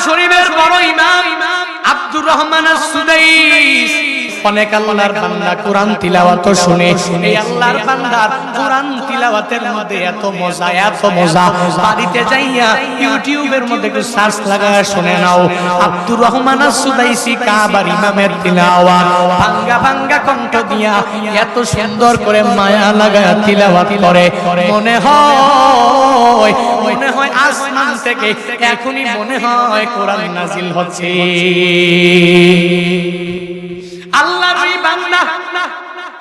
শরীফের বড় ইমাম আব্দুর রহমান সুদাইস অনেক আল্লাহর বান্দা কোরআন তিলাওয়াত শুনে। এই আল্লাহর বান্দার কোরআন তিলাওয়াতের মধ্যে এত মজা এত মজা। বাড়িতে যাইয়া ইউটিউবের মধ্যে একটু সার্চ লাগায় শুনে নাও। আব্দুর রহমান সুদাইসি কাবার ইমামের তিলাওয়াত। ভাঙ্গা ভাঙ্গা কণ্ঠ দিয়া এত সুন্দর করে মায়া লাগায় তিলাওয়াত করে। মনে হয় মনে হয় আসমান থেকে এখনই মনে হয় কোরআন নাজিল হচ্ছে। আল্লাহর ওই বান্দা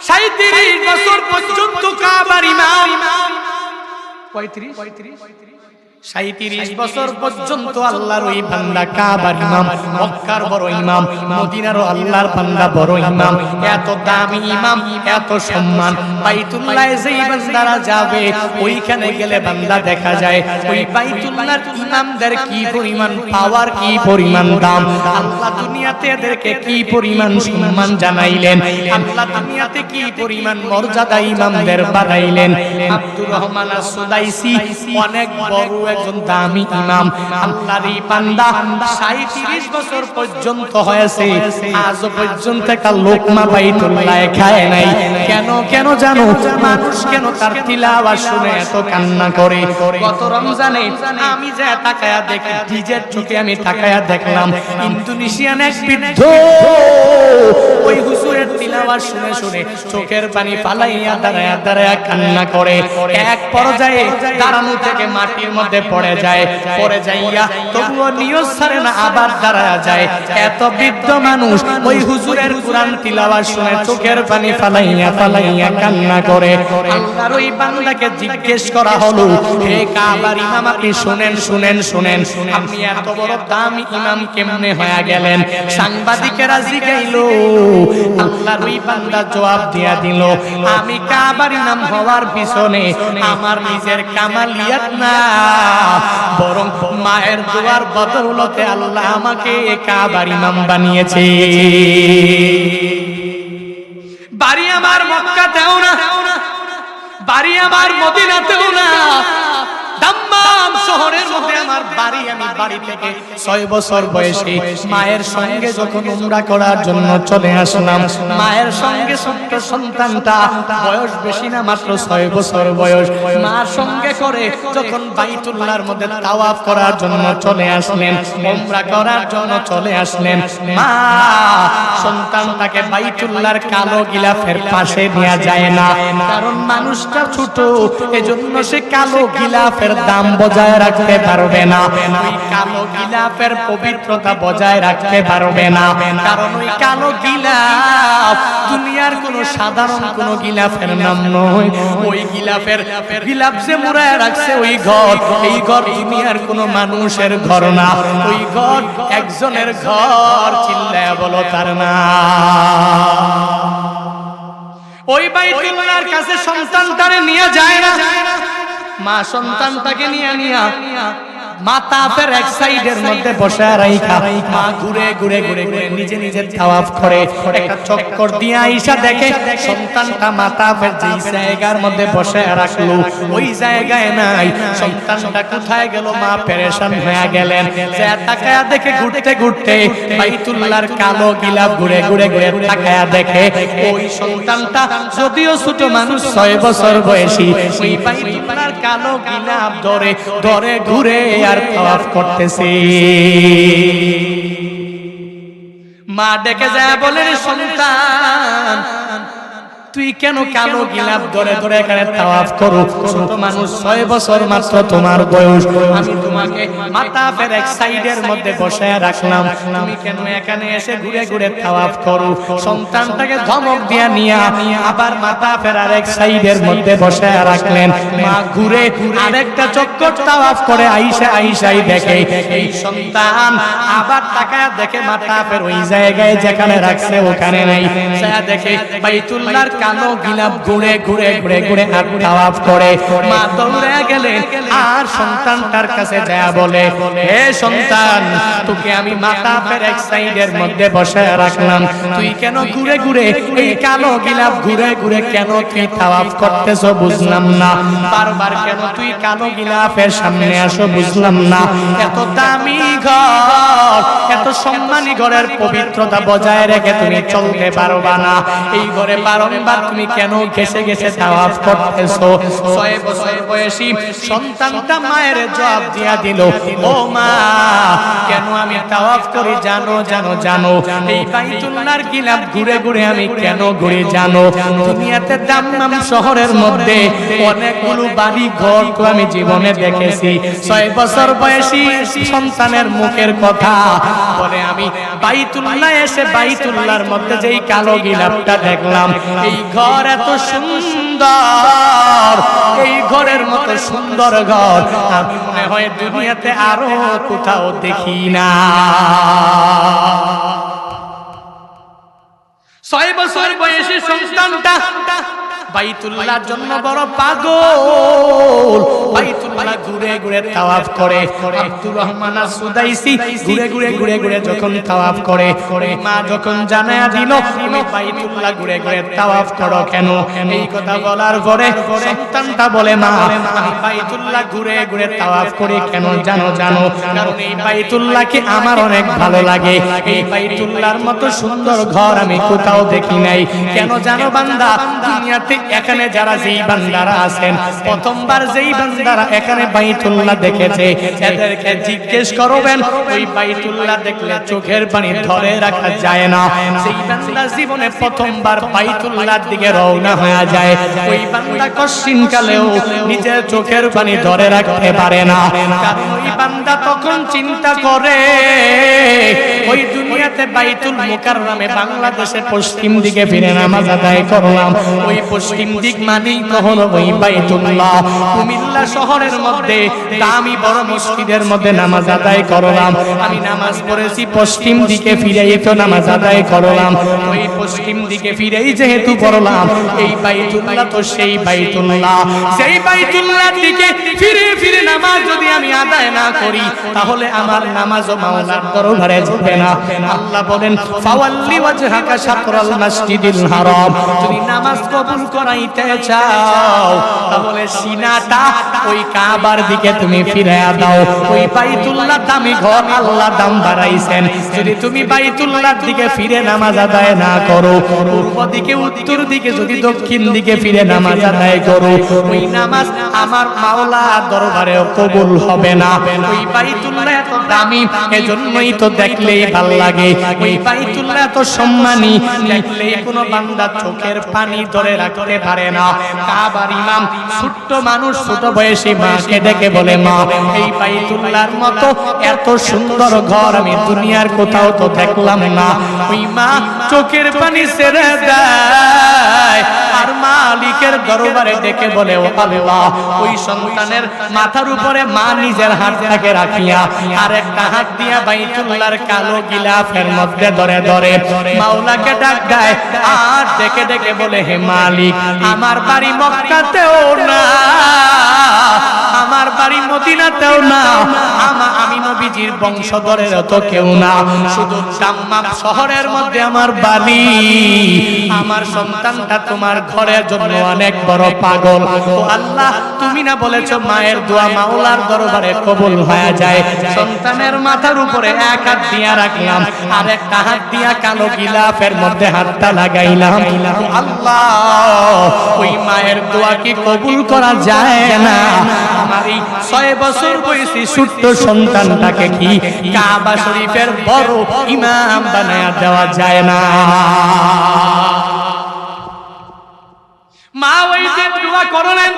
সাঁত্রিশ বছর পর্যন্ত কাবার ইমাম। পঁয়ত্রিশ? সাঁত্রিশ বছর পর্যন্ত আল্লাহর ওই বান্দা কাবার ইমাম মক্কার বড় ইমাম মদিনারও আল্লাহর বান্দা বড় ইমাম। এত দামি ইমাম এত সম্মান। বাইতুল্লাহ যেই বান্দারা যাবে ওইখানে গেলে বান্দা দেখা যায় ওই বাইতুল্লাহর ইমামদের কি পরিমাণ পাওয়ার কি পরিমাণ দাম? আল্লাহ দুনিয়াতে এদেরকে কি পরিমাণ সম্মান জানাইলেন? আল্লাহ দুনিয়াতে কি পরিমাণ মর্যাদা ইমামদের বানাইলেন? আব্দুর রহমান সুদাইসি অনেক বড় একজন দামি ইমাম। আল্লাহর এই বান্দা 37 বছর পর্যন্ত হয়েছে। আজ পর্যন্ত একটা লোকমা বাইতুল্লাহ খায় নাই। কেন কেন জানো? মানুষ কেন তার তিলাওয়াত শুনে এত কান্না করে? গত রমজানে আমি যে তাকায়া দেখি নিজের চোখে আমি তাকায়া দেখলাম, ইন্দোনেশিয়ান এক বৃদ্ধ ওই হুজুরের তিলাওয়াত শুনে শুনে চোখের পানি পালাইয়া দাঁড়ায়া দাঁড়ায়া কান্না করে। এক পর্যায়ে দাঁড়ানো থেকে মাটির মধ্যে পড়ে যায়, পড়ে যাইয়া তবুও নিয়ত ছাড়ে না, আবার দাঁড়ায়া যায়। এত বৃদ্ধ মানুষ ওই হুজুরের কোরআন তিলাওয়াত শুনে চোখের পানি ফালাইয়া ফালাইয়া কান্না করে। আল্লাহর ওই বান্দাকে জিজ্ঞেস করা হলো, হে কাবার ইমাম, আপনি শুনেন শুনেন শুনেন, আপনি এত বড় দামি ইমাম কেমনে হয়ে গেলেন? সাংবাদিকেরা জিগাইলো, আল্লাহর ওই বান্দা জবাব দিয়া দিল, আমি কাবার ইমাম হওয়ার পিছনে আমার নিজের কামালিয়াত না বরং মায়ের দোয়ার বদৌলতে আল্লাহ আমাকে কাবার ইমাম বানিয়েছে। বাড়ি আমার মক্কাতেও না, বাড়ি আমার মদিনাতেও না। মায়ের সঙ্গে যখন উমরা করার জন্য চলে আসলাম, মায়ের সঙ্গে ছোট্ট সন্তানটা বয়স বেশি না, মাত্র ছয় বছর বয়স। মার সঙ্গে করে যখন মধ্যে করার জন্য চলে আসলেন, উমরা করার জন্য চলে আসলেন, মা সন্তানটাকে কালো গিলাফের পাশে নেওয়া যায় না, কারণ মানুষটা ছোট, এজন্য সে কালো গিলাফের দাম বজায় রাখতে পারবে না। কালো পবিত্রতা বজায় রাখতে পারবে না। কারণ ওই কালো দুনিয়ার কোন সাধারণ কোন নাম নয়। ওই যে মুড়ায় রাখছে ওই ঘর। এই ঘর দুনিয়ার কোন মানুষের ঘর না। ওই ঘর একজনের ঘর, চিল্লায় বলো তার না ওই বাইতুল্লাহর কাছে সন্তানটারে নিয়ে যায় না। মা সন্তানটাকে নিয়ে নিয়া মাতা এক সাইডের মধ্যে বসে রাইখা। মা ঘুরে ঘুরে ঘুরে দেখে ঘুরতে কালো গিলাপ ঘুরে ঘুরে ঘুরে তাকায়া দেখে, ওই সন্তানটা যদিও ছোট মানুষ, ছয় বছর বয়সী কালো গিলাপ ধরে ধরে ঘুরে আর তাওয়াফ করতেছে। মা ডেকে যায় বলে সন্তান তুই কেন কালো গিলাপ ধরে ধরে এখানে তাওয়াফ করো? ছোট মানুষ ছয় বছর মাত্র তোমার বয়স। আমি তোমাকে মাথা ফের এক সাইডের মধ্যে বসায় রাখলাম। তুমি কেন এখানে এসে ঘুরে ঘুরে তাওয়াফ করো? সন্তানটাকে ধমক দিয়া নিয়া আবার মাথা ফের আরেক সাইডের মধ্যে বসায় রাখলেন। মা ঘুরে আরেকটা চক্কর তাওয়াফ করে আইসা আইসাই দেখে এই সন্তান আবার তাকায় দেখে মাথা ফের ওই জায়গায় যেখানে রাখছে ওখানে নাই। দেখে বাইতুল্লাহর কালো গিলাপ ঘুরে ঘুরে ঘুরে ঘুরে আর তাওয়াফ করে। মা দৌড়ে গেলেন আর সন্তানটার কাছে যা বলে, হে সন্তান, তোকে আমি মাথা ফের এক সাইডের মধ্যে বসে রাখলাম। তুই কেন ঘুরে ঘুরে এই কালো গিলাপ ঘুরে ঘুরে কেন তুই তাওয়াফ করতেছ বুঝলাম না। বারবার কেন তুই কালো গিলাফের সামনে আসো বুঝলাম না। এত দামি ঘর সম্মানী ঘরের পবিত্রতা বজায় রেখে তুমি চলতে পারবা না। এই ঘরে বারংবার তুমি কেন ঘেসে ঘেসে তাওয়াফ করতেছো? ছয় বছর বয়সী সন্তানটা মায়ের জবাব দিয়া দিল, ও মা, কেন আমি তাওয়াফ করি জানো জানো জানো। এই বাইতুল্লাহর গিলাফ ঘুরে ঘুরে আমি কেন ঘুরে জানো? দুনিয়াতে দাম্মাম শহরের মধ্যে অনেকগুলো বাড়ি ঘর তো আমি জীবনে দেখেছি। ছয় বছর বয়সী সন্তানের মুখের কথা বলে আমি বাইতুল্লাহ এসে বাইতুল্লাহর মধ্যে যেই কালো গিলাপটা দেখলাম। এই ঘর এত সুন্দর, এই ঘরের মতো সুন্দর ঘর। আমি মনে হয় দুনিয়াতে আরও কোথাও দেখি না। ছয় বছর বয়সী সন্তানটা বাইতুল্লাহর জন্য বড় পাগল বাইতুল্লাহ ঘুরে ঘুরে তাওয়াফ করে আব্দুর রহমান সুদাইসি ঘুরে ঘুরে ঘুরে ঘুরে যখন তাওয়াফ করে মা যখন জানায়া দিল তুমি বাইতুল্লাহ ঘুরে ঘুরে তাওয়াফ করো কেন এই কথা বলার পরে সন্তানটা বলে মা আমি বাইতুল্লাহ ঘুরে ঘুরে তাওয়াফ করি কেন জানো জানো কারণ এই বাইতুল্লাহকে আমার অনেক ভালো লাগে এই বাইতুল্লাহর মতো সুন্দর ঘর আমি কোথাও দেখি নাই কেন জানো বান্দা দুনিয়াতে এখানে যারা যেই বান্দারা আছেন, প্রথমবার যেই বান্দারা এখানে বাইতুল্লাহ দেখেছে, এদেরকে জিজ্ঞেস করবেন, ওই বাইতুল্লাহ দেখলে চোখের পানি ধরে রাখা যায় না। সেই বান্দা জীবনে প্রথমবার বাইতুল্লাহর দিকে রওনা হয়ে যায়, ওই বান্দা কালেও নিজের চোখের পানি ধরে রাখতে পারে না। ওই বান্দা তখন চিন্তা করে, ওই দুনিয়াতে বাইতুল মুকাররমে বাংলাদেশে পশ্চিম দিকে ফিরে নামাজ আদায় করলাম, ওই দিক মানেই কখনো ওই বাইতুল্লাহ। কুমিল্লা শহরের মধ্যে দামি বড় মসজিদের মধ্যে নামাজ আদায় করলাম। আমি নামাজ পড়েছি পশ্চিম দিকে ফিরেই তো নামাজ আদায় করলাম। ওই পশ্চিম দিকে ফিরেই যেহেতু পড়লাম, এই বাইতুল্লাহ তো সেই বাইতুল্লাহ। সেই বাইতুল্লাহর দিকে ফিরে ফিরে নামাজ যদি আমি আদায় না করি, তাহলে আমার নামাজও মাওলার দরবারে যাবে না। আল্লাহ বলেন, ফাওয়াল্লি ওয়াজহাকা শাতরাল মাসজিদিল হারাম। যদি নামাজ কবুল করাইতে চাও, তাহলে সিনাটা ওই কাবার দিকে তুমি ফিরে দাও। ওই বাইতুল্লাহ দামি ঘর আল্লাহ দাম বাড়াইছেন। যদি তুমি বাইতুল্লাহর দিকে ফিরে নামাজ আদায় না করো, পূর্ব দিকে, উত্তর দিকে, যদি দক্ষিণ দিকে ফিরে নামাজ আদায় করো, ওই নামাজ আমার মাওলা দরবারে কবুল হবে না। ওই বাইতুল্লাহ এত দামি, এজন্যই তো দেখলেই ভালো লাগে। ওই বাইতুল্লাহ এত সম্মানী, দেখলেই কোনো বান্দা চোখের পানি ধরে রাখতে পারে না। কাবার ইমাম, ছোট্ট মানুষ, ছোট বয়সী মাকে ডেকে বলে, মা, এই বাইতুল্লাহর মতো এত সুন্দর ঘর আমি দুনিয়ার কোথাও তো দেখলাম না। ওই মা চোখের পানি ছেড়ে দেয়। আর মালিকের দরবারে ডেকে বলে, ও আল্লাহ, ওই সন্তানের মাথার উপরে মা নিজের হাতটাকে রাখিয়া আর একটা হাত দিয়া বাইতুল্লাহর কালো গিলাফের মধ্যে ধরে ধরে মাওলাকে ডাক দেয় আর ডেকে ডেকে বলে, হে মালিক, আমার বাড়ি মক্কাতেও না। আমার বাড়ি মদিনাতেও না। আমা- আমি নবীজির বংশধরের তো কেউ না। শুধু দাম্মাম শহরের মধ্যে আমার বাড়ি। আমার সন্তানটা তোমার ঘরের জন্য অনেক বড় পাগল। ও আল্লাহ, তুমি না বলেছ মায়ের দোয়া মাওলার দরবারে কবুল হয়ে যায়। সন্তানের মাথার উপরে এক হাত দিয়া রাখলাম, আর একটা হাত দিয়া কালো গিলাফের মধ্যে হাতটা লাগাইলাম। আল্লাহ, ওই মায়ের দোয়া কি কবুল করা যায় না? আমার ছয় বছর বয়সী ছোট্ট সন্তানটাকে কি কাবা শরীফের বড় ইমাম বানায়া দেওয়া যায় না? মা ওই যে দোয়া করলেন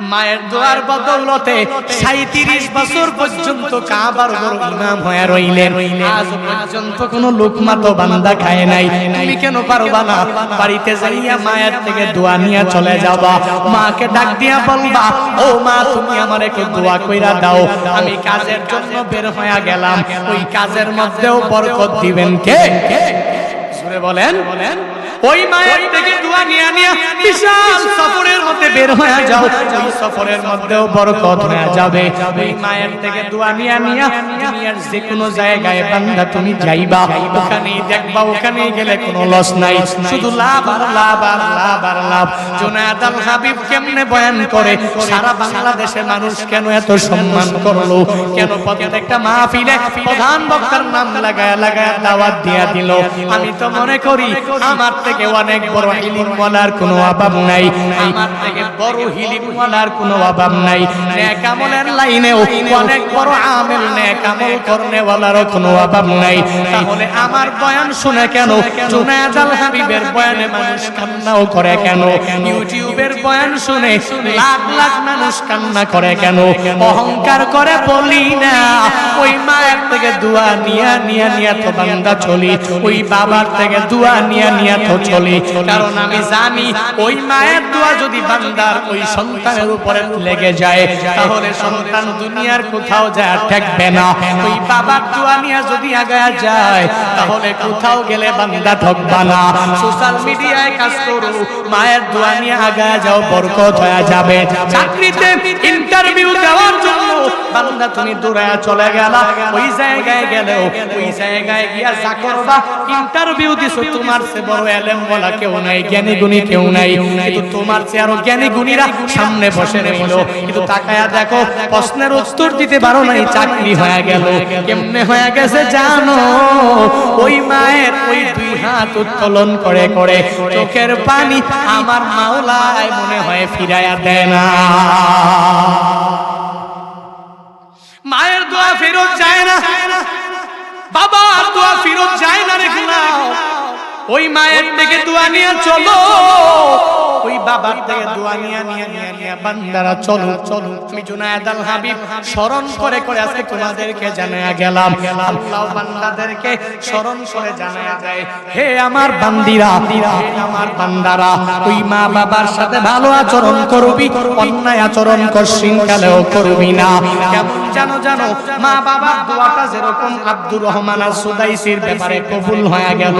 মায়ের দোয়ার বদৌলতে সাঁত্রিশ বছর পর্যন্ত কাবার বড় ইমাম হয়ে রইলেন। আজ পর্যন্ত কোন লোকমা তো বান্দা খায় নাই। তুমি কেন পারবা না? বাড়িতে যাইয়া মায়ের থেকে দোয়া নিয়ে চলে যাবা। মাকে ডাক দিয়া বলবা, ও মা, তুমি আমার একটু দোয়া কইরা দাও। আমি কাজের জন্য বের হয়ে গেলাম। ওই কাজের মধ্যেও বরকত দিবেন কে? জুড়ে বলেন বলেন। ওই মায়ের থেকে দোয়া নিয়ে নিয়ে বিশাল সফরের মধ্যে বের হয়ে যাও। ওই সফরের মধ্যেও বরকত হয়ে যাবে। ওই মায়ের থেকে দোয়া নিয়ে নিয়ে দুনিয়ার যে কোনো জায়গায় বান্দা তুমি যাইবা। ওখানেই দেখবা, ওখানেই গেলে কোনো লস নাই। শুধু লাভ আর লাভ আর লাভ আর লাভ। জোনায়েদ আল হাবিব কেমনে বয়ান করে, সারা বাংলাদেশের মানুষ কেন এত সম্মান করল? কেন প্রত্যেকটা মাহফিলে প্রধান বক্তার নাম লাগায় লাগায় দাওয়াত দিয়া দিল? আমি তো মনে করি, আমার থেকে অনেক বড় হিলিম ওয়ালার কোনো অভাব নাই। আমার থেকে বড় কোনো অভাব নাই। নেক আমলের লাইনেও অনেক বড় আমেল, নেক আমল করনে ওয়ালারও কোনো অভাব নাই। তাহলে আমার বয়ান শুনে কেন? জুনায়েদ আল হাবিবের বয়ানে মানুষ কান্নাও করে কেন? ইউটিউবের বয়ান শুনে লাখ লাখ মানুষ কান্না করে কেন? অহংকার করে বলি না। ওই মায়ের থেকে দোয়া নিয়া নিয়া নিয়া তো বান্দা চলি। ওই বাবার থেকে দোয়া নিয়া নিয়া তো চলি। কারণ আমি জানি ওই মায়ের দোয়া যদি বান্দার ওই সন্তানের উপরে লেগে যায় তাহলে সন্তান দুনিয়ার কোথাও যায় ঠেকবে না। ওই বাবার দোয়া নিয়া যদি আগায় যায় তাহলে কোথাও গেলে বান্দা ঠকবা না। সোশ্যাল মিডিয়ায় কাজ করো মায়ের দোয়া নিয়ে আগায় যাও বরকত হয়ে যাবে। চাকরিতে ইন্টারভিউ দেওয়ার জন্য বান্দা তুমি দৌড়ায় চলে গেলা। ওই জায়গায় গেলেও ওই জায়গায় গিয়া যা করবা ইন্টারভিউ দিছো তোমার সে বড় বলা কেউ নাই জ্ঞানী গুণী কেউ নাই। কিন্তু তোমার চেয়ে আরও জ্ঞানী গুণীরা সামনে বসে রইল কিন্তু তাকায়া দেখো প্রশ্নের উত্তর দিতে পারো নাই চাকরি হয়ে গেল। কেমনে হয়ে গেছে জানো? ওই মায়ের ওই দুই হাত উত্তোলন করে করে। চোখের পানি আমার মাওলায় মনে হয় ফিরায়া দেয় না। মায়ের দোয়া ফেরত যায় না। বাবার দোয়া ফেরত যায় না রেখে নাও ওই মায়ের থেকে দোয়া নিয়ে চলো। ওই বাবার থেকে দোয়া নিয়ে নিয়ে নিয়ে নিয়ে বান্দারা চলো চলো। তুমি জুনায়েদ আল হাবিব স্মরণ করে করে আজকে তোমাদেরকে জানায়া গেলাম। আল্লাহ বান্দাদেরকে স্মরণ করে জানায়া যায় হে আমার বান্দিরা, হে আমার বান্দারা ওই মা বাবার সাথে ভালো আচরণ করবি, অন্যায় আচরণ কর, শৃঙ্খলেও করবি না। কেমন জানো জানো মা বাবার দোয়াটা যেরকম আব্দুর রহমান আর সুদাইসির ব্যাপারে কবুল হয়ে গেল।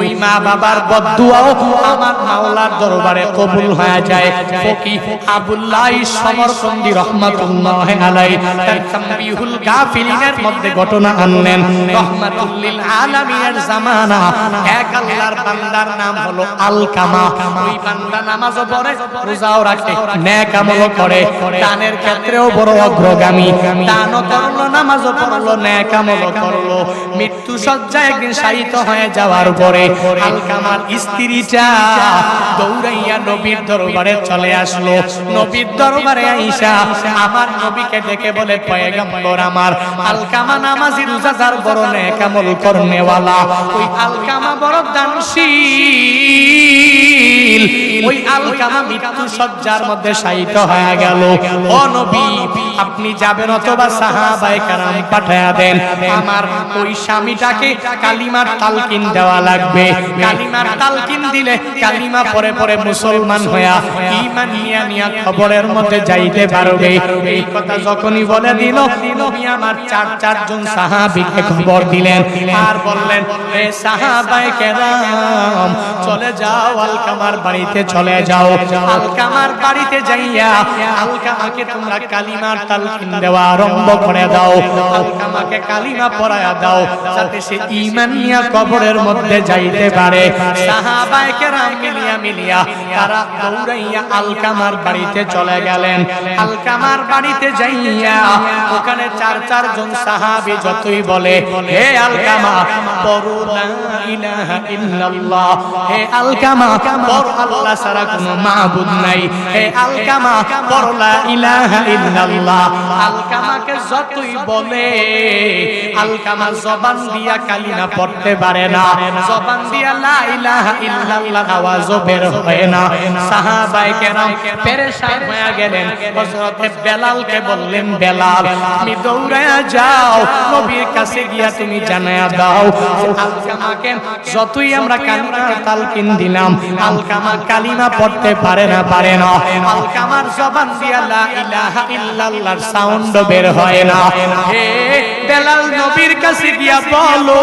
ওই মা বাবার বদদুয়াও আমার মাওলার দরবারে কবুল হয়ে যায়। ফকি আবুল্লাহ সমরকন্দি রহমাতুল্লাহ আলাইহি তার তামবিহুল গাফিলিনের মধ্যে ঘটনা আনলেন। রহমাতুল্লিল আলামিনের জামানা। এক আল্লাহর বান্দার নাম হলো আলকামা। ওই বান্দা নামাজও পড়ে, রোজাও রাখে নেক আমলও করে। দানের ক্ষেত্রেও বড় অগ্রগামী। দানও করল, নামাজও পড়ল নেক আমলও করল। মৃত্যু সজ্জায় একদিন শায়িত হয়ে যাওয়ার পরে আলকামার স্ত্রীটা দৌড়াইয়া নবীর দরবারে চলে আসলো। নবীর দরবারে আইসা আমার নবীকে ডেকে বলে, পয়গম্বর আমার আলকামা নামাজি রোজাদার বড় নেক আমল করনেওয়ালা। ওই আলকামা বড় দানশীল। ওই আলকামা মৃত্যু সজ্জার মধ্যে শায়িত হয়ে গেল। ও নবী, আপনি যাবেন অথবা সাহাবায়ে কারাম পাঠায়া দেন। আমার ওই স্বামীটাকে কালিমার তালকিন দেওয়া লাগবে। কালিমার তালকিন দিলে কালিমা পরে পরে মুসলমান হইয়া ঈমান নিয়া নিয়া খবরের মধ্যে যাইতে পারবে। এই কথা যখনই বলে দিল, নবী আমার চার চারজন সাহাবীকে খবর দিলেন। আর বললেন হে সাহাবায়ে কেরাম যাও, আলকামার বাড়িতে চলে যাও। আলকামার বাড়িতে যাইয়া আলকামাকে তোমরা কালিমার তালকিন দেওয়া আরম্ভ করে দাও। আলকামাকে কালিমা পড়ায়া দাও, যাতে সে ঈমান নিয়া কবরের মধ্যে যাইতে পারে। সাহাবায়ে কেরাম মিলিয়া মিলিয়া তারা দৌড়াইয়া আলকামার বাড়িতে চলে গেলেন। আলকামার বাড়িতে যাইয়া ওখানে চার চার জন সাহাবী যতই বলে, হে আলকামা, পড়ো লা ইলাহা ইল্লাল্লাহ, হে আলকামা পড়ো আল্লাহ ছাড়া কোনো মাবুদ নাই। হে আলকামা পড়ো লা ইলাহা ইল্লাল্লাহ। আলকামাকে যতই বলে আলকামা জবান দিয়া কালিমা পড়তে পারে না। জবান দিয়া লা ইলাহা ইল্লাল্লাহ আওয়াজও বের হয় না। সাহাবায়ে কেরাম পেরেশান হয়ে গেলেন। হযরতে বেলালকে বললেন বেলাল তুমি দৌড়ায়া যাও। নবীর কাছে গিয়া তুমি জানায়া দাও আলকামাকে যতই আমরা কালিমার তালকিন দিলাম। আলকামা কালিমা পড়তে পারে না পারে না। আলকামার জবান দিয়া লা ইলাহা ইল্লাল্লাহর সাউন্ড বের হয় না। হে বেলাল নবীর কাছে গিয়া বলো,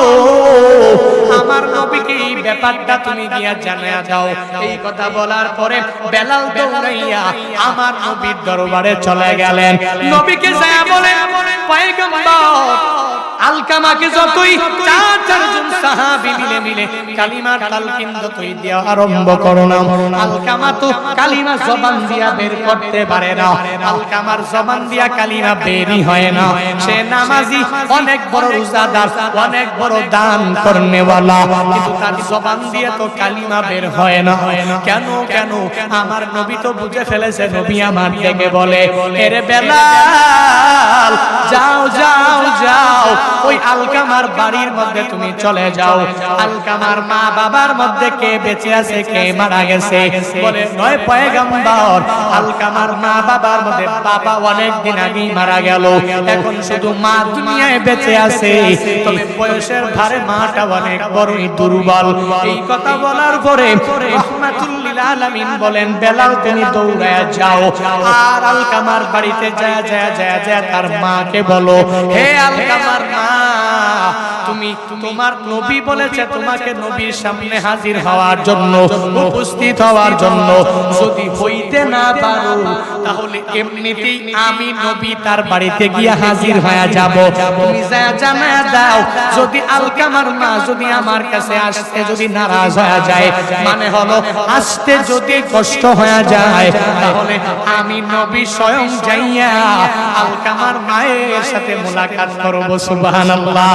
আমার নবীকে এই ব্যাপারটা তুমি গিয়া জানা দাও? এই কথা বলার পরে বেলাল দৌড়াইয়া আমার নবীর দরবারে চলে গেলেন। নবীকে যায় বলে, পয়গম্বর, আলকামাকে যতই চার চারজন সাহাবী মিলে মিলে কালিমার তালকিন যতই দেওয়া আরম্ভ করো না। আলকামা তো কালিমা জবান দিয়া বের করতে পারে না। আলকামার জবান দিয়া কালিমা বেরই হয় না। সে নামাজি অনেক বড় রোজাদার, অনেক বড় দান করনেওয়ালা। কিন্তু তার জবান দিয়ে তো কালিমা বের হয় না। কেন কেন? আমার নবী তো বুঝে ফেলেছে, নবী আমার ডেকে বলে, এরে বেলাল, যাও যাও যাও। ওই আলকামার বাড়ির মধ্যে তুমি চলে যাও। আলকামার মা বাবার মধ্যে কে বেঁচে আছে, কে মারা গেছে? বলে, নয় পয়গাম্বর আলকামার মা বাবার মধ্যে বাবা অনেক দিন আগেই মারা গেল। এখন শুধু মা দুনিয়ায় বেঁচে আছে। তবে বয়সের ভারে মাটা অনেক বড়ই দুর্বল। এই কথা বলার পরে রহমাতুল্লিল আলামিন বলেন, বেলাল, তুমি দৌড়ায় যাও। আর আলকামার বাড়িতে যায় যায় যায় যায় তার মাকে বলো, হে আলকামার মা, তুমি তোমার নবী বলেছে, তোমাকে নবীর সামনে হাজির হওয়ার জন্য, উপস্থিত হওয়ার জন্য। যদি হইতে না পারো, তাহলে এমনিতেই আমি নবী তার বাড়িতে গিয়ে হাজির হয়ে যাব। তুমি যা জানা দাও, যদি আলকামার মা যদি আমার কাছে আসতে যদি নারাজ হয়ে যায় মানে হলো আসতে যদি কষ্ট হয়ে যায়, তাহলে আমি নবী স্বয়ং যাইয়া আলকামার মায়ের সাথে মোলাকাত করব, সুবহানাল্লাহ।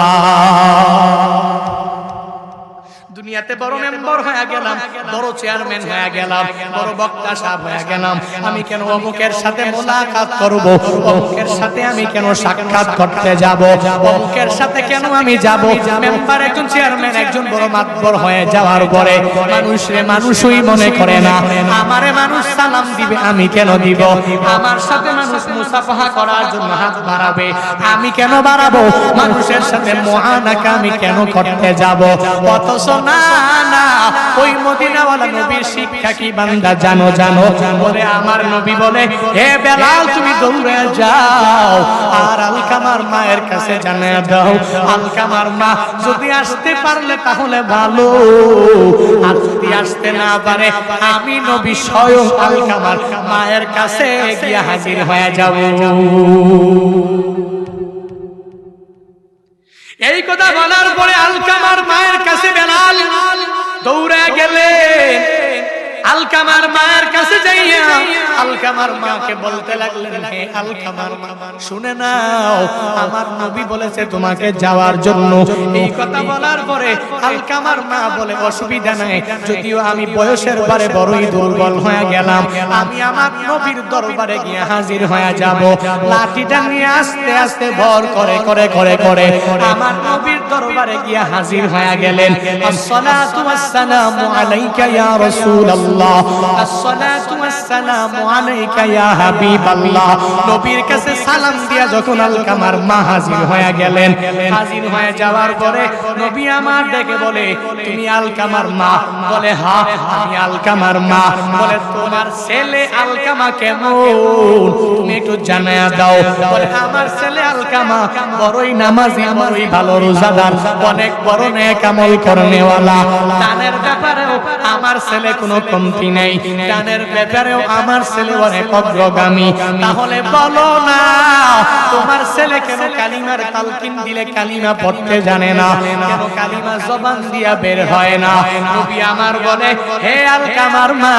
দুনিয়াতে বড় মেম্বার হয়ে গেলাম, বড় চেয়ারম্যান হয়ে গেলাম, বড় বক্তা সাহেব হয়ে গেলাম। আমি কেন অমুকের সাথে মোলাকাত করব? অমুকের সাথে আমি কেন সাক্ষাৎ করতে যাব? অমুকের সাথে কেন আমি যাব? মেম্বার একজন চেয়ারম্যান, একজন বড় মাতবর হয়ে যাওয়ার পরে মানুষ রে মানুষই মনে করে না, আমারে মানুষ সালাম দিবে, আমি কেন দিব? আমার সাথে মানুষ মুসাফাহা করার জন্য হাত বাড়াবে, আমি কেন বাড়াবো? মানুষের সাথে মহানাকা আমি কেন করতে যাব? অথচ না না ওই মদিনাওয়ালা নবীর শিক্ষা কি বান্দা জানো জানো? বলে আমার নবী বলে হে বেলাল তুমি দৌড়ে যাও। আর আলকামার মায়ের কাছে জানিয়ে দাও আলকামার মা যদি আসতে পারলে তাহলে ভালো। আর যদি আসতে না পারে আমি নবী স্বয়ং আলকামার মায়ের কাছে গিয়ে হাজির হয়ে যাব। এই কথা বলার পরে আলকামার মায়ের কাছে বেলাল দৌড়ে গেলেন। আলকামার মায়ের কাছে যাইয়া আলকামার মাকে বলতে লাগলেন হে আলকামার মা শুনে নাও আমার নবী বলেছে তোমাকে যাওয়ার জন্য। এই কথা বলার পরে আলকামার মা বলে অসুবিধা নাই যদিও আমি বয়সের বারে বড়ই দুর্বল হয়ে গেলাম আমি আমার নবীর দরবারে গিয়ে হাজির হয়ে যাব। লাঠিটা নিয়ে আস্তে আস্তে ভর করে করে করে করে আমার নবীর দরবারে গিয়ে হাজির হয়ে গেলেন। আসসালাতু ওয়াসসালামু আলাইকা ইয়া রাসূলুল্লাহ। আসসালাতু ওয়াসসালামু আলাইকা ইয়া হাবিবাল্লাহ। নবীর কাছে সালাম দিয়া যখন আলকামার মা হাজির হয়ে গেলেন, হাজির হয়ে যাওয়ার পরে নবী আমার ডেকে বলে, তুমি আলকামার মা? বলে হ্যাঁ আমি আলকামার মা। বলে, তোমার ছেলে আলকামা কেমন? তুমি একটু জানায়া দাও। বলে, আমার ছেলে আলকামা বড়ই নামাজি বড়ই ভালো রোজাদার। অনেক বড় নেক আমল করনেওয়ালা দানের ব্যাপারেও আমার ছেলে কোনো কমতি নেই। দানের ব্যাপারেও আমার ছেলে অনেক অগ্রগামী। তাহলে বলো না, তোমার ছেলে কেন কালিমার তালকিন দিলে কালিমা পড়তে জানে না? কেন কালিমা জবান দিয়া বের হয় না? নবী আমার বলে, হে আলকামার মা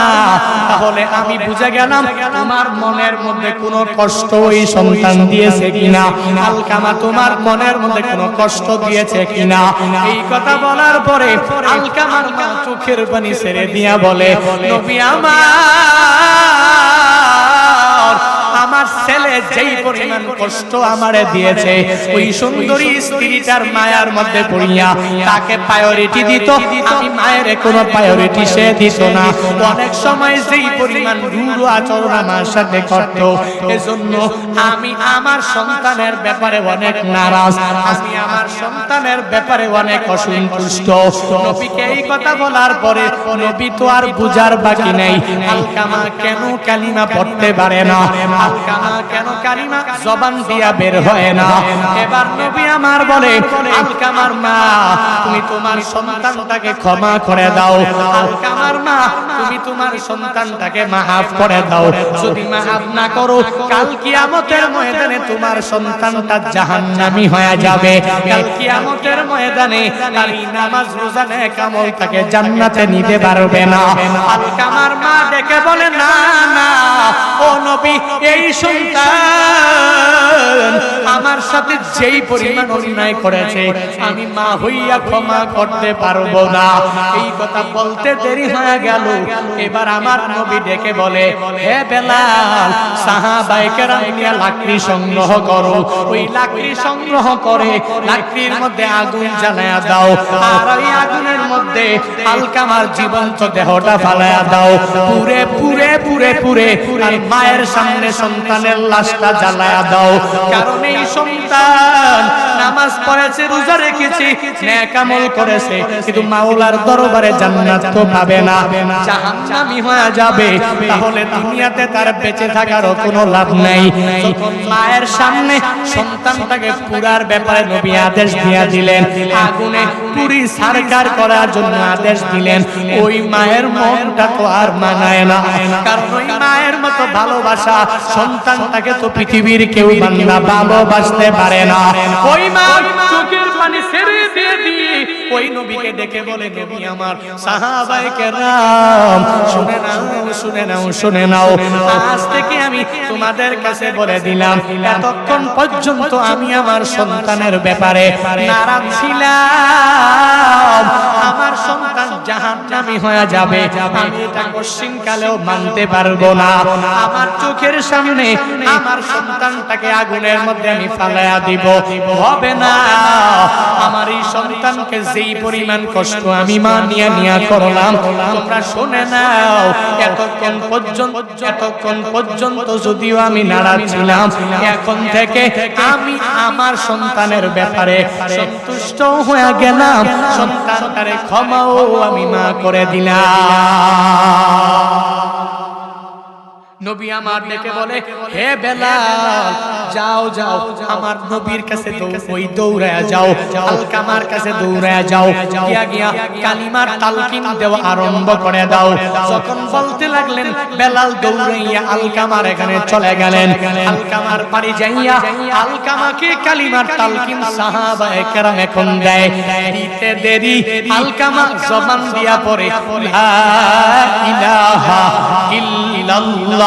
তাহলে আমি বুঝে গেলাম তোমার মনের মধ্যে কোনো কষ্ট ওই সন্তান দিয়েছে কিনা? আলকামা তোমার মনের মধ্যে কোনো কষ্ট দিয়েছে কিনা? এই কথা বলার পরে আলকামার মা চোখের পানি ছেড়ে দিয়া বলে নবী আমার আমার ছেলে যেই পরিমাণ কষ্ট আমারে দিয়েছে, ওই সুন্দরী স্ত্রীটার মায়ার মধ্যে পড়িয়া তাকে প্রায়োরিটি দিত। আমি মায়ের কোনো প্রায়োরিটি সে দিত না। অনেক সময় যেই পরিমাণ রূঢ় আচরণ আমার সাথে করত, এজন্য আমি আমার সন্তানের ব্যাপারে অনেক নারাজ। আমি আমার সন্তানের ব্যাপারে অনেক অসন্তুষ্ট। নবীকে এই কথা বলার পরে নবী তো আর বুঝার বাকি নেই। আলকামা কেন কালিমা পড়তে পারে না? আলকামা কেন কালিমা? জবান দিয়া বের হয় না। এবার নবী আমার বলে আলকামার মা, তুমি তোমার সন্তানটাকে ক্ষমা করে দাও। আলকামার মা, তুমি তোমার সন্তানটাকে মাফ করে দাও। যদি মাফ না করো, কাল কিয়ামতের ময়দানে তোমার সন্তানটা জাহান্নামী হয়ে যাবে। কাল কিয়ামতের ময়দানে এই নামাজ, রোজা, নেক আমল তাকে জান্নাতে নিতে পারবে না। আলকামার মা ডেকে বলে, না না, ও নবী, এই সন্তান আমার সাথে যেই পরিমাণ অন্যায় করেছে আমি মা হইয়া ক্ষমা করতে পারব না। এই কথা বলতে দেরি হয়ে গেল। এবার আমার নবী ডেকে বলে হে বেলাল সাহাবাইকেরাম নিয়ে লাকড়ি সংগ্রহ করো। ওই লাকড়ি সংগ্রহ করে লাকড়ির মধ্যে আগুন জ্বালায়া দাও। আর ওই আগুনের মধ্যে আলকামার জীবন্ত দেহটা ফালায়া দাও। পুরে পুরে পুরে পুরে। আর মায়ের সামনে সন্তানের লাশটা জ্বালায়া দাও। কারণ এই সন্তান নামাজ পড়েছে, রোজা রেখেছে নেক আমল করেছে, কিন্তু মাওলার দরবারে জান্নাত তো পাবে না। জাহান্নামী হয়ে যাবে, তাহলে দুনিয়াতে তার বেঁচে থাকারও কোনো লাভ নাই। মায়ের সামনে সন্তানটাকে পুরার ব্যাপারে নবী আদেশ দিয়া দিলেন, আগুনে পুরি সারকার করার জন্য আদেশ দিলেন, ওই মায়ের মনটা তো আর মানায় না। কারণ ওই মায়ের মতো ভালোবাসা সন্তানটাকে তো পৃথিবীর কেউ বান্দা ভালোবাসতে পারে না। ওই মা চোখের পানি ছেড়ে দিয়ে দিয়ে ওই নবীকে ডেকে বলে, নবী আমার সাহাবায়ে কেরাম, শুনে নাও শুনে নাও শুনে নাও। আজ থেকে আমি তোমাদের কাছে বলে দিলাম, এতক্ষণ পর্যন্ত আমি আমার সন্তানের ব্যাপারে নারাজ ছিলাম। আমার সন্তান জাহান্নামী হয়ে যাবে। আমি এটা কালেও মানতে পারব না। আমার চোখের সামনে আমার সন্তানটাকে আগুনের মধ্যে আমি দিব। হবে না। আমার এই সন্তানকে যেই পরিমাণ কষ্ট আমি নিয়ে করলাম, তোমরা এতক্ষণ পর্যন্ত এতক্ষণ পর্যন্ত যদিও আমি নারাজ ছিলাম, এখন থেকে আমি আমার সন্তানের ব্যাপারে সন্তুষ্ট হয়ে গেলাম। সন্তানটারে ক্ষমাও আমি মা করে দিলাম। নবী আমার ডেকে বলে হে বেলাল যাও যাও আমার নবীর কাছে ওই দৌড়ায়া যাও আলকামার কাছে দৌড়ায়া যাও গিয়া গিয়া কালিমার তালকিন দেওয়া আরম্ভ করে দাও যখন বলতে লাগলেন বেলাল দৌড়াইয়া আলকামার এখানে চলে গেলেন আলকামার বাড়ি যাইয়া আলকামাকে কালিমার তালকিন সাহাবা একরাম এখন দেয় দিতে দেরি আলকামা জবান দিয়া পড়ে লা ইলাহা ইল্লাল্লাহ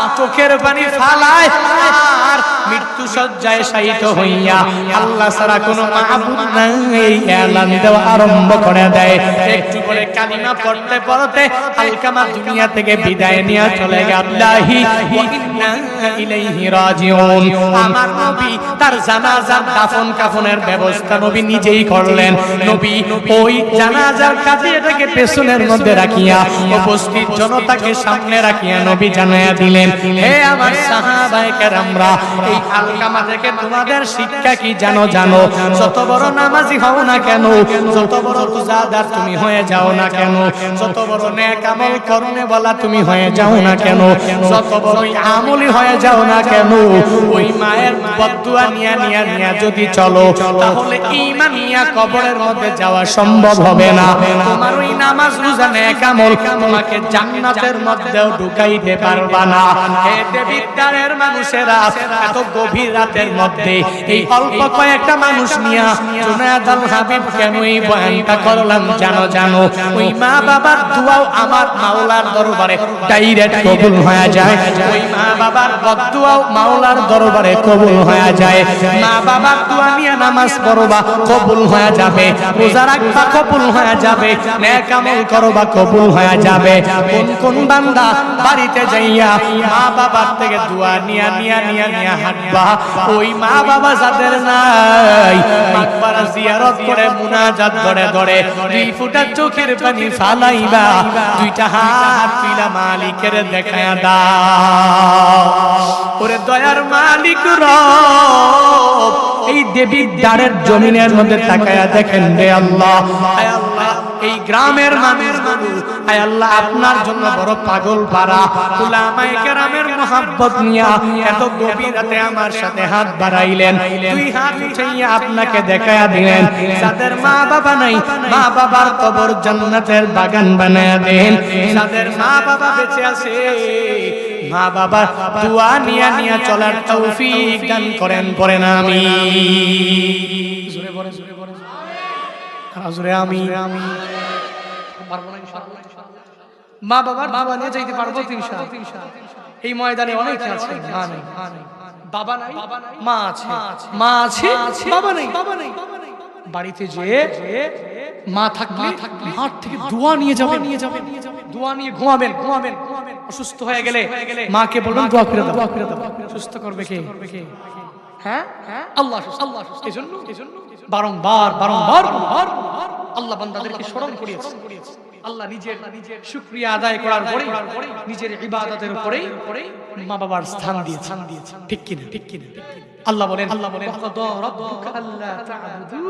চোখের পানি ফালায় আর মৃত্যু সজ্জায় শায়িত হইয়া আল্লাহ ছাড়া কোনো নাই। দেওয়া আরম্ভ করে দেয়। একটু করে কালিমা পড়তে পড়তে আলকামা দুনিয়া থেকে বিদায় নিয়ে চলে গেল। ইলাইহি রাজিউন। আমার নবী তার দাফন কাফনের ব্যবস্থা নবী নিজেই করলেন। নবী ওই জানাজার কাছে এটাকে পেছনের মধ্যে রাখিয়া, উপস্থিত জনতাকে সামনে রাখিয়া নবী জানাইয়া দিলেন। হে তোমাদের শিক্ষা কি জানো জানো? যত বড় নামাজি হও না কেন? যত বড় রোজাদার তুমি হয়ে যাও না কেন? যত বড় নেক আমল বলা তুমি হয়ে যাও না কেন? যত বড় আমলি হয়ে যাও না কেন? ওই মায়ের বদুয়া নিয়া নিয়া নিয়া যদি চলো, তাহলে ঈমান নিয়া কবরের মধ্যে যাওয়া সম্ভব হবে না। তোমার ওই নামাজ রোজা নেক আমল তোমাকে জান্নাতের মধ্যেও ঢুকাইতে পারবা না। মা বাবার দোয়াও আমার মাওলার দরবারে কবুল হয়ে যায়। মা বাবার দোয়া নিয়ে নামাজ পড়বা, কবুল হয়ে যাবে। রোজা রাখবা, কবুল হয়ে যাবে। নেক আমল করবা, কবুল হয়ে যাবে। কোন কোন বান্দা বাড়িতে যাইয়া মা বাবার থেকে দোয়া নিয়া নিয়া নিয়া নিয়া হাঁটবা। ওই মা বাবা যাদের নাই, মাকবারা জিয়ারত করে, মুনাজাত ধরে ধরে, দুই ফুটা চোখের পানি ফালাইবা। দুইটা হাত তুইলা মালিকের দেখায়া দাও। ওরে দয়ার মালিক রব, এই দেবীর দ্বারের জমিনের মধ্যে তাকায়া দেখেন রে আল্লাহ। আল্লাহ। এই গ্রামের মানুষ আয় আল্লাহ, আপনার জন্য বড় পাগল পারা উলামায়ে কেরামের মোহাব্বত নিয়া এত গভীর রাতে আমার সাথে হাত বাড়াইলেন। দুই হাত উঠাইয়া আপনাকে দেখায়া দিলেন। যাদের মা বাবা নাই মা বাবার কবর জান্নাতের বাগান বানায়া দেন যাদের মা বাবা বেঁচে আছে মা বাবা দোয়া নিয়া নিয়া চলার তৌফিক দান করেন, পড়েন আমি জোরে পড়ে জোরে পড়ে জোরে আমি আমি পারব না ইনশাআল্লাহ? মা বাবার বাবা নিয়ে যাইতে পারব তো ইনশাআল্লাহ? এই ময়দানে অনেক আছে মা নেই। বাবা নাই মা আছে। মা আছে। বাবা নেই। বাবা নেই। বাড়িতে যে মা থাকলে মাঠ থেকে দোয়া নিয়ে যাবে নিয়ে যাবে দোয়া নিয়ে ঘুমাবেন। ঘুমাবেন। অসুস্থ হয়ে গেলে মাকে বলবেন দোয়া করে দাও। সুস্থ করবে কে? হ্যাঁ? আল্লাহ আল্লাহ বারংবার বারংবার আল্লাহ বান্দাদেরকে স্মরণ আল্লাহ নিজের শুকরিয়া আদায় করার পরে নিজের ইবাদতের মা বাবার স্থান দিয়েছেন। দিয়েছেন ঠিক কিনা ঠিক কিনা? আল্লাহ বলেন আল্লাহ বলেন ওয়াকাদা রাব্বুকা আল্লা তা'বুদু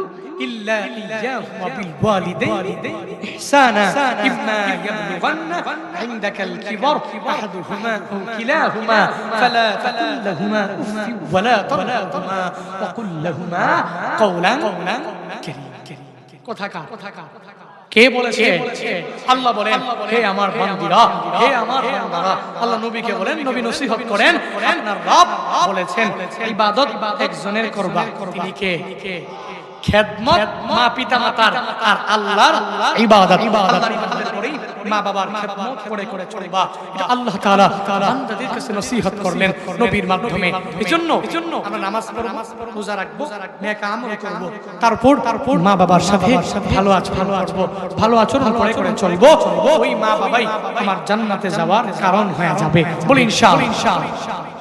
ইল্লা ইয়্যাহু ওয়া বিল ওয়ালিদাইনি ইহসানা ইম্মা ইয়াবলুগান্না ইনদাকাল কিবার আহাদুহুমা আও কিলাহুমা ফালা তাকুল লাহুমা উফ ওয়ালা তারহুমা ওয়া কুল লাহুমা কওলান কারীম কথাকার কথাকার কে বলেছে? আল্লাহ বলেন হে আমার বান্দিরা হে আমার বান্দারা আল্লাহ নবীকে বলেন নবী নসিহত করেন আপনার রব বলেছেন ইবাদত একজনের করবা তিনি কে? তারপর তারপর মা বাবার সাথে ভালো আচরণ করব, ভালো আচরণ করে করে চলবো। ওই মা বাবাই আমার জান্নাতে যাওয়ার কারণ হয়ে যাবে।